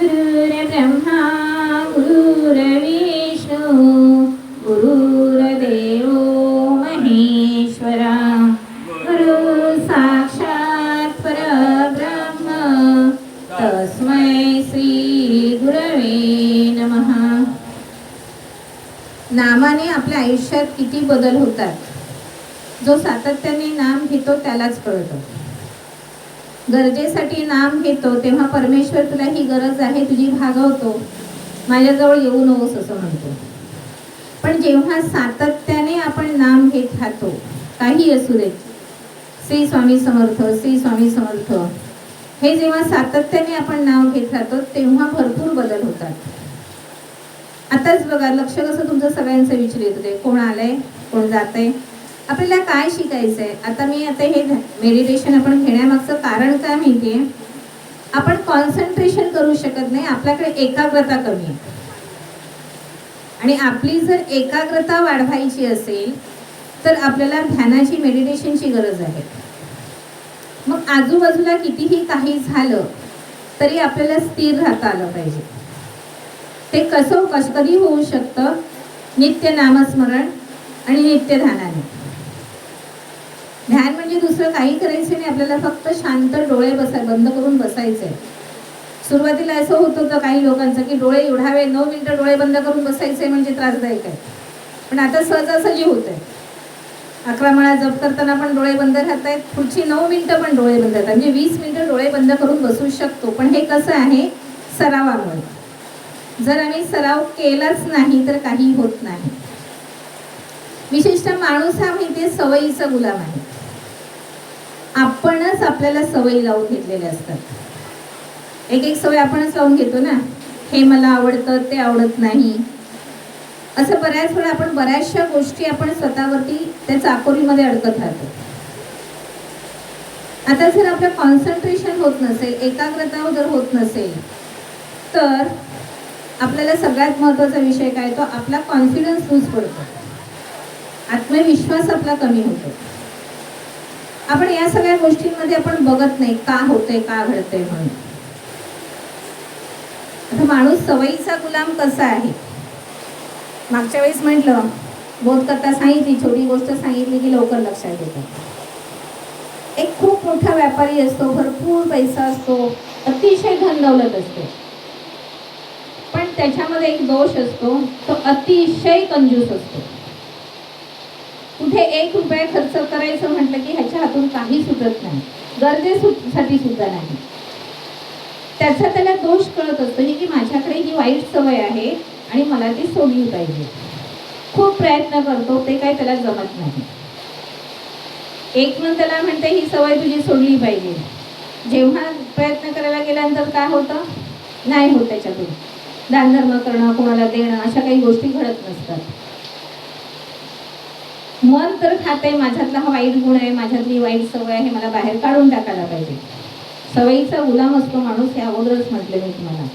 गुरुर्ब्रह्मा गुरुर्विष्णू गुरुर्देव महेश्वरा गुरु साक्षात परब्रह्म तस्मै श्री गुरवे नमः. नामाने आपल्या आयुष्यात किती बदल होतात? जो सातत्याने नाम घेतो त्यालाच कळतो. गरजेसाठी नाम घेतो तेव्हा परमेश्वर तुला ही गरज आहे तुझी भागवतो. माझ्याजवळ येऊ नकोस असं म्हणतो. पण जेव्हा सातत्याने आपण नाम घेत राहतो काही असू देत श्री स्वामी समर्थ श्री स्वामी समर्थ. हे जेव्हा सातत्याने आपण नाव घेत राहतो तेव्हा भरपूर बदल होतात. आताच बघा लक्ष कसं तुमचं सगळ्यांचं विचारित होते. कोण आलंय? कोण जातंय? आपल्याला काय शिकायचं आहे आता मी आता हे मेडिटेशन आपण घेण्यामागचं कारण काय माहितीये? आपण कॉन्सन्ट्रेशन करू शकत नाही आपल्याकडे एकाग्रता कमी आहे. आणि आपली जर एकाग्रता वाढवायची असेल तर आपल्याला ध्यानाची मेडिटेशनची गरज आहे. मग आजूबाजूला कितीही काही झालं तरी आपल्याला स्थिर राहता आलं पाहिजे. ते कसं कधी होऊ शकतं? नित्य नामस्मरण आणि नित्य ध्यानाने. ध्यान म्हणजे दुसरं काही करायचं नाही. आपल्याला फक्त शांत डोळे बसाय बंद करून बसायचंय. सुरुवातीला असं होत होतं काही लोकांचं की डोळे एवढा वेळ नऊ मिनिटं डोळे बंद करून बसायचे म्हणजे त्रासदायक आहे. पण आता सहजासहजी होत आहे अकरा माळा जप करताना पण डोळे बंद राहत आहेत पुढची नऊ मिनिटं पण डोळे बंद राहतात. म्हणजे वीस मिनिटं डोळे बंद करून बसू शकतो. पण हे कसं आहे? सरावामुळे. जर आम्ही सराव केलाच नाही तर काही होत नाही. विशेषतः माणूस हा माहिती सवयीचा गुलाम आहे. आपणच आपल्याला सवयी लावून घेतलेल्या असतात. एक एक सवय आपणच लावून घेतो ना. हे मला आवडतं ते आवडत नाही. असं बऱ्याच वेळा आपण बऱ्याचशा गोष्टी आपण स्वतःवरती त्या चाकोरीमध्ये अडकत राहतो. आता जर आपलं कॉन्सन्ट्रेशन होत नसेल एकाग्रता जर होत नसेल तर आपल्याला सगळ्यात महत्त्वाचा विषय काय? तो आपला कॉन्फिडन्स लूज पडतो. आत्मविश्वास आपला कमी होतो. आपण या सगळ्या गोष्टींमध्ये आपण बघत नाही का होते का घडते म्हणून. आता माणूस सवयीचा गुलाम कसा आहे? मागच्या वेळेस म्हटलं बोधकथा सांगितली छोटी गोष्ट सांगितली की लवकर लक्षात येतात एक खूप मोठा व्यापारी असतो भरपूर पैसा असतो अतिशय धन दौलत असते. पण त्याच्यामध्ये एक दोष असतो तो अतिशय कंजूस असतो. एक रुपया खर्च करायचं म्हटलं की ह्याच्या हातून काही सुटत नाही. गरजेसाठी सुद्धा नाही. त्याचा त्याला दोष कळत असतो की माझ्याकडे ही वाईट सवय आहे आणि मला ती सोडली पाहिजे. खूप प्रयत्न करतो ते काय त्याला जमत नाही. एक मन त्याला म्हणते ही सवय तुझी सोडली पाहिजे. जेव्हा प्रयत्न करायला गेल्यानंतर काय होतं? नाही होत त्याच्यातून. दानधर्म करणं कोणाला देणं अशा काही गोष्टी घडत नसतात. मन तर खाते माझ्यातला हा वाईट गुण आहे माझ्यातली वाईट सवय आहे मला बाहेर काढून टाकायला पाहिजे. सवयीचा गुलाम असतो माणूस हे अगोदरच म्हटले मी तुम्हाला.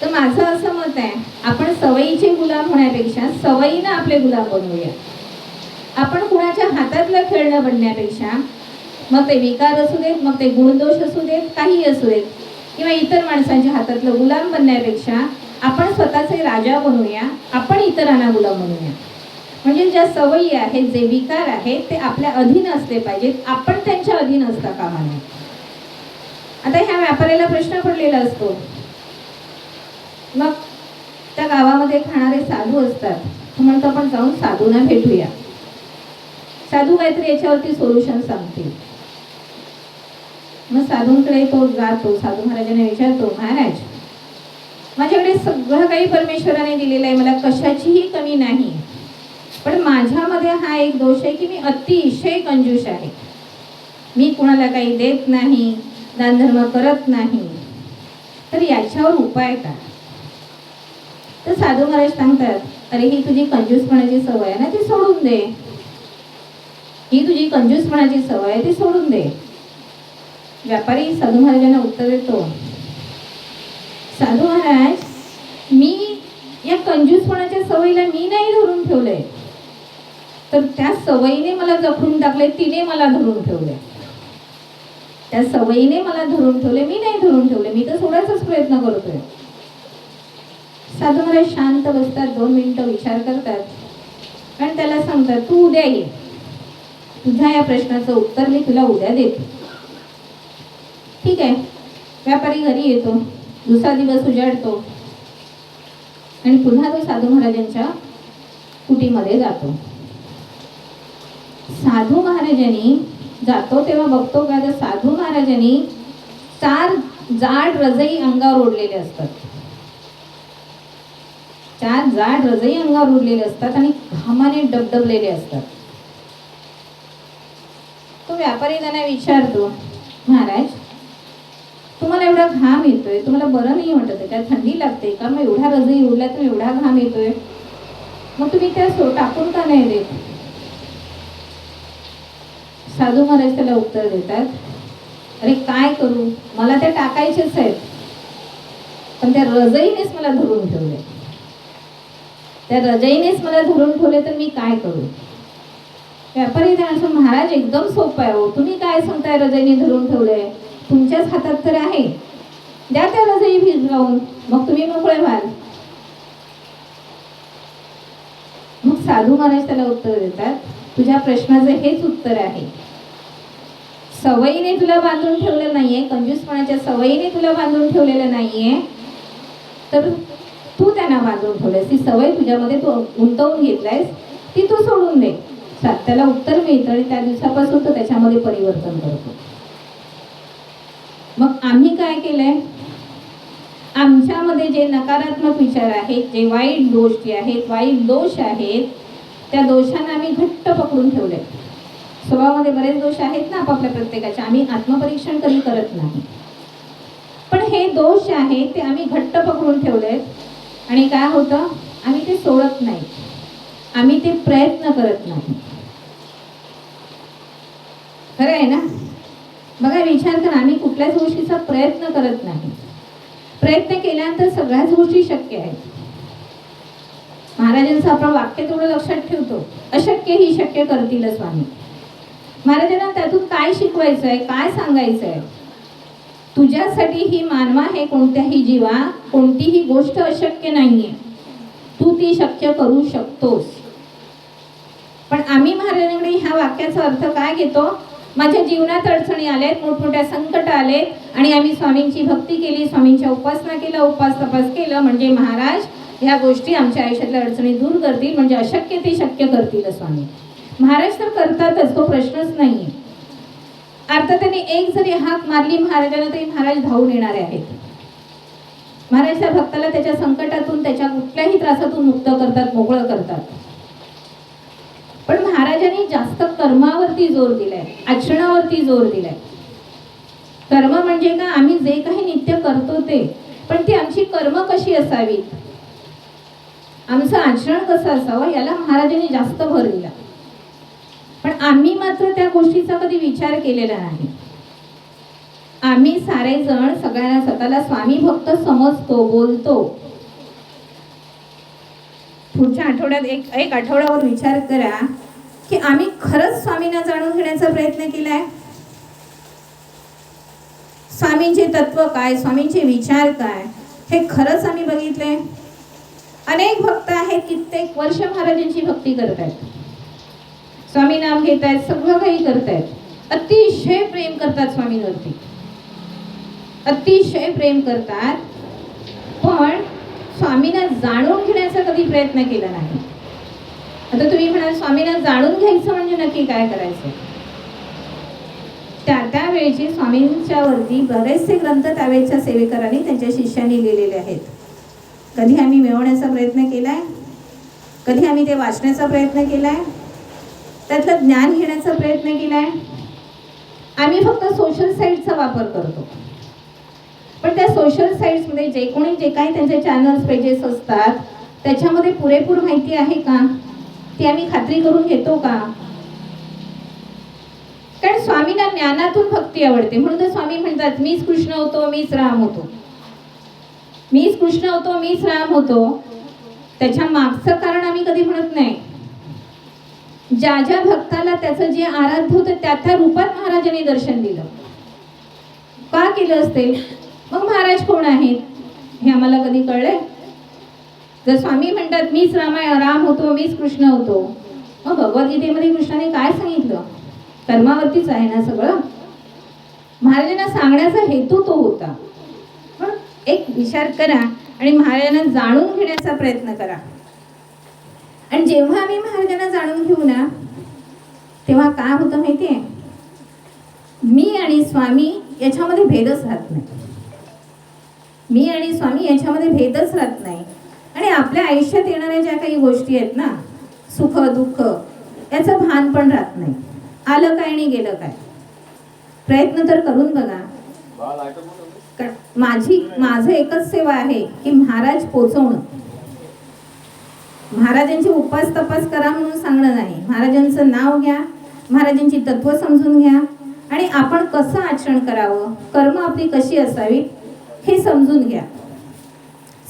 तर माझं असं मत आहे आपण सवयीचे गुलाम होण्यापेक्षा सवयीनं आपले गुलाम बनवूया. आपण कुणाच्या हातातलं खेळणं बनण्यापेक्षा मग ते विकार असू देत मग ते गुणदोष असू देत काही असू देत किंवा इतर माणसांच्या हातातलं गुलाम बनण्यापेक्षा आपण स्वतःचे राजा बनवूया आपण इतरांना गुलाम बनवूया म्हणजे ज्या सवयी आहेत जे विकार आहेत ते आपल्या अधीन असले पाहिजेत. आपण त्यांच्या अधीन असता कामा नये. आता ह्या व्यापाऱ्याला प्रश्न पडलेला असतो. मग त्या गावामध्ये खाणारे साधू असतात. तो म्हणतो आपण जाऊन साधूंना भेटूया. साधू काहीतरी याच्यावरती सोल्युशन सांगतील. मग साधूंकडे तो जातो. साधू महाराजांना विचारतो महाराज माझ्याकडे सगळं काही परमेश्वराने दिलेलं आहे. मला कशाचीही कमी नाही. पण माझ्यामध्ये हा एक दोष आहे की मी अतिशय कंजूष आहे. मी कुणाला काही देत नाही दानधर्म करत नाही. तर याच्यावर उपाय काय? तर साधू महाराज सांगतात अरे ही तुझी कंजूसपणाची सवय आहे ना ती सोडून दे. ही तुझी कंजूसपणाची सवय आहे ती सोडून दे. व्यापारी साधू महाराजांना उत्तर देतो साधू महाराज मी या कंजूसपणाच्या सवयीला मी नाही धरून ठेवलंय. तर त्या सवयीने मला जखडून टाकले तिने मला धरून ठेवले. त्या सवयीने मला धरून ठेवले मी नाही धरून ठेवले मी तर सोडायचाच प्रयत्न करतोय. साधू महाराज शांत बसतात दोन मिनिटं विचार करतात. आणि त्याला सांगतात तू उद्या ये. तुझ्या या प्रश्नाचं उत्तर मी तुला उद्या देते. ठीक आहे. व्यापारी घरी येतो. दुसरा दिवस उजाडतो. आणि पुन्हा तो साधू महाराजांच्या कुटीमध्ये जातो. साधू महाराजांनी जातो तेव्हा बघतो का तर साधू महाराजांनी चार जाड रजई अंगावर ओढलेले असतात. चार जाड रजई अंगावर उरलेले असतात आणि घामाने डबडबलेले असतात. तो व्यापारी त्यांना विचारतो महाराज तुम्हाला एवढा घाम येतोय तुम्हाला बरं नाही वाटत आहे थंडी लागते का? मग एवढा रजई उरला तर एवढा घाम येतोय. मग तुम्ही त्या सो टाकून का नाही देत? साधू महाराज त्याला उत्तर देतात अरे काय करू? मला ते टाकायचेच आहेत. पण त्या रजईनेच मला धरून ठेवले. त्या रजईनेच मला धरून ठेवले तर मी काय करू? व्यापारी असं महाराज एकदम सोपं आहे हो. तुम्ही काय सांगताय रजईने धरून ठेवलंय तुमच्याच हातात तर आहे. द्या त्या रजई भिजवून. मग तुम्ही मोकळे व्हाल. मग साधू महाराज त्याला उत्तर देतात तुझ्या प्रश्नाचं हेच उत्तर आहे. सवयीने तुला बांधून ठेवलं नाहीये कंजूसपणाच्या सवयीने तुला बांधून ठेवलेलं नाहीये तर तू त्यांना बांधून ठेवलेस ती सवय तुझ्यामध्ये तू गुंतवून घेतलायस ती तू सोडून दे. त्याला उत्तर मिळतं आणि त्या दिवसापासून तो त्याच्यामध्ये परिवर्तन करतो. मग आम्ही काय केलंय? आमच्यामध्ये जे नकारात्मक विचार आहेत जे वाईट गोष्टी आहेत वाईट दोष आहेत त्या दोषांना आम्ही घट्ट पकडून ठेवले स्वभावामध्ये बरेच दोष आहेत ना आपापल्या प्रत्येकाचे. आम्ही आत्मपरीक्षण कधी करत नाही. पण हे दोष आहेत ते आम्ही घट्ट पकडून ठेवलेत. आणि काय होतं? आम्ही ते सोडत नाही. आम्ही ते प्रयत्न करत नाही. खरं आहे ना? बघा विचार करा. आम्ही कुठल्याच गोष्टीचा प्रयत्न करत नाही. प्रयत्न केल्यानंतर सगळ्याच गोष्टी शक्य आहेत. महाराजांचं आपण वाक्य तेवढं लक्षात ठेवतो. अशक्य ही शक्य करतील स्वामी महाराजांना त्यातून काय शिकवायचं आहे काय सांगायचं आहे तुझ्यासाठी ही मानवा आहे कोणत्याही जीवा कोणतीही गोष्ट अशक्य नाहीये. तू ती शक्य करू शकतोस. पण आम्ही महाराजांकडे ह्या वाक्याचा अर्थ काय घेतो? माझ्या जीवनात अडचणी आल्यात मोठमोठ्या संकट आले आणि आम्ही स्वामींची भक्ती केली स्वामींच्या उपासना केलं उपास तपास केलं म्हणजे महाराज ह्या गोष्टी आमच्या आयुष्यातल्या अडचणी दूर करतील म्हणजे अशक्य ते शक्य करतील स्वामी. महाराज तर करतातच तो प्रश्नच नाही अर्थात त्यांनी एक जरी हाक मारली महाराजांना तरी महाराज धावून येणारे आहेत. महाराज त्या भक्ताला त्याच्या संकटातून त्याच्या कुठल्याही त्रासातून मुक्त करतात मोकळं करतात. पण महाराजांनी जास्त कर्मावरती जोर दिलाय आचरणावरती जोर दिलाय. कर्म म्हणजे का? आम्ही जे काही नित्य करतो ते. पण ती आमची कर्म कशी असावीत? आमचं आचरण कसं असावं? याला महाराजांनी जास्त भर दिला. पण आम्ही मात्र त्या गोष्टीचा कधी विचार केलेला नाही. आम्ही सारे जण सगळ्यांना स्वतःला स्वामी भक्त समजतो बोलतो. पुढच्या आठवड्यात एक एक आठवड्यावर विचार करा की आम्ही खरंच स्वामींना जाणून घेण्याचा प्रयत्न केलाय? स्वामींचे तत्व काय? स्वामींचे विचार काय? हे खरंच आम्ही बघितले अनेक भक्त आहेत कित्येक वर्ष महाराजांची भक्ती करत आहेत स्वामी नाम घेत आहेत सगळं काही करतायत. अतिशय प्रेम करतात स्वामींवरती. अतिशय प्रेम करतात पण स्वामींना जाणून घेण्याचा कधी प्रयत्न केला नाही. आता तुम्ही म्हणाल स्वामींना जाणून घ्यायचं म्हणजे नक्की काय करायचं? त्या त्यावेळेचे स्वामींच्या वरती बरेचसे ग्रंथ त्यावेळेच्या सेवेकरांनी त्यांच्या शिष्यांनी लिहिलेले आहेत. कधी आम्ही मिळवण्याचा प्रयत्न केलाय? कधी आम्ही ते वाचण्याचा प्रयत्न केलाय? त्यातलं ज्ञान घेण्याचा प्रयत्न केलाय. आम्ही फक्त सोशल साईटचा वापर करतो. पण त्या सोशल साईट्समध्ये जे कोणी जे काही त्यांचे चॅनल्स पेजेस असतात त्याच्यामध्ये पुरेपूर माहिती आहे का? ती आम्ही खात्री करून घेतो का? कारण स्वामींना ज्ञानातून भक्ती आवडते. म्हणून तर स्वामी म्हणतात मीच कृष्ण होतो मीच राम होतो. मीच कृष्ण होतो मीच राम होतो. त्याच्या मागचं कारण आम्ही कधी म्हणत नाही. ज्या ज्या भक्ताला त्याचं जे आराध्य होतं त्या त्या रूपात महाराजांनी दर्शन दिलं. का केलं असते? मग महाराज कोण आहेत? हे आम्हाला कधी कळलंय? जर स्वामी म्हणतात मीच रामायण राम होतो मीच कृष्ण होतो. मग भगवद्गीतेमध्ये कृष्णाने काय सांगितलं? कर्मावरतीच आहे ना सगळं? महाराजांना सांगण्याचा हेतू तो होता. पण एक विचार करा आणि महाराजांना जाणून घेण्याचा प्रयत्न करा. आणि जेव्हा आम्ही महाराजांना जाणून घेऊ ना तेव्हा काय होतं माहितीये? मी आणि स्वामी याच्यामध्ये भेदच राहत नाही. मी आणि स्वामी याच्यामध्ये भेदच राहत नाही. आणि आपल्या आयुष्यात येणाऱ्या ज्या काही गोष्टी आहेत ना सुख दुःख याचं भान पण राहत नाही. आलं काय आणि गेलं काय? प्रयत्न तर करून बघा. माझी माझं एकच सेवा आहे की महाराज पोचवणं. महाराजांची उपास तपास करा म्हणून सांगणं नाही. महाराजांचं नाव घ्या महाराजांची तत्व समजून घ्या आणि आपण कसं आचरण करावं कर्म आपली कशी असावी हे समजून घ्या.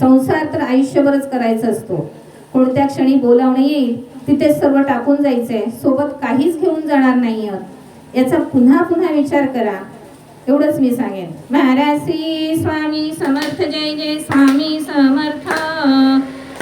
संसार तर आयुष्यभरच करायचा असतो. कोणत्या क्षणी बोलावणं येईल तिथे सर्व टाकून जायचंय. सोबत काहीच घेऊन जाणार नाही आहोत याचा पुन्हा पुन्हा विचार करा. एवढंच मी सांगेन. महाराज श्री स्वामी समर्थ जय जय स्वामी समर्थ.